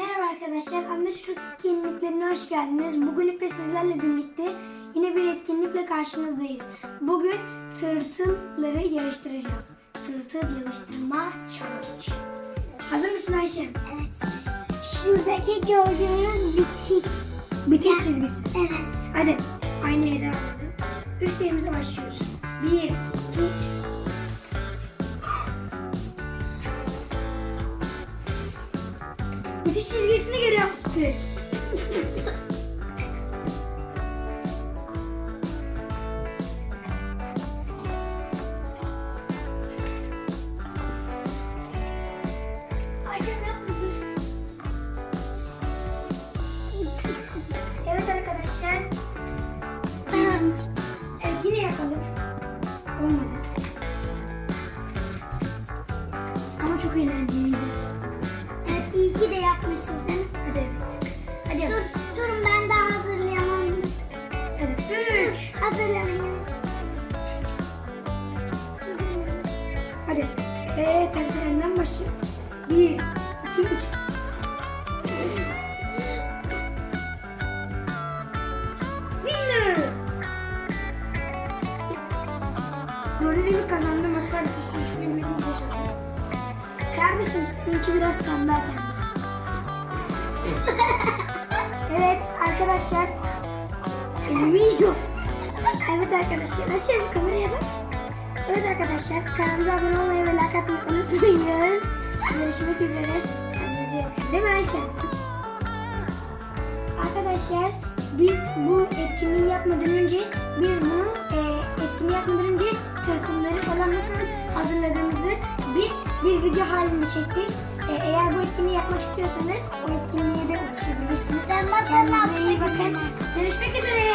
Merhaba arkadaşlar, Anlaşılır etkinliklerine hoş geldiniz. Bugünlük de sizlerle birlikte yine bir etkinlikle karşınızdayız. Bugün tırtılları yarıştıracağız. Tırtıl yarıştırma challenge. Hazır mısın Ayşe? Evet. Şuradaki gördüğünüz bitik. Bitiş çizgisi. Evet. Hadi aynı yere alalım. Üstlerimizle başlıyoruz. Bir, iki, üç. Bitiş çizgisini geri yaptı. Evet arkadaşlar. Evet yine yapalım. Olmadı. Ama çok eğlenceliydi. Evet iyi ki de yapmışsın. Hadi evet. Hadi Dur, yapalım. durun ben daha hazırlayamam. Hadi. Üç. Hazırlamayın. Hadi. Evet tabii sen. Bir, iki, üç. Winner! Gördüğünüz gibi kazandım. Hatta bir kişi de şöyle. Kardeşim seninki biraz tembel tembel. Evet arkadaşlar. Elimi yiyor. Evet arkadaşlar. Açıyorum kameraya bak. Evet arkadaşlar kanalımıza abone olmayı ve like atmayı unutmayın. Görüşmek üzere. Kendinize iyi bakın. Değil mi Ayşe? Arkadaşlar biz bu etkinliği yapmadan önce biz bunu e, etkinliği yapmadan önce tırtılları falan nasıl hazırladığımızı biz bir video halinde çektik. E, eğer yapmak istiyorsanız o etkinliğe de ulaşabilirsiniz. Ben masanın altına bakın. Görüşmek üzere.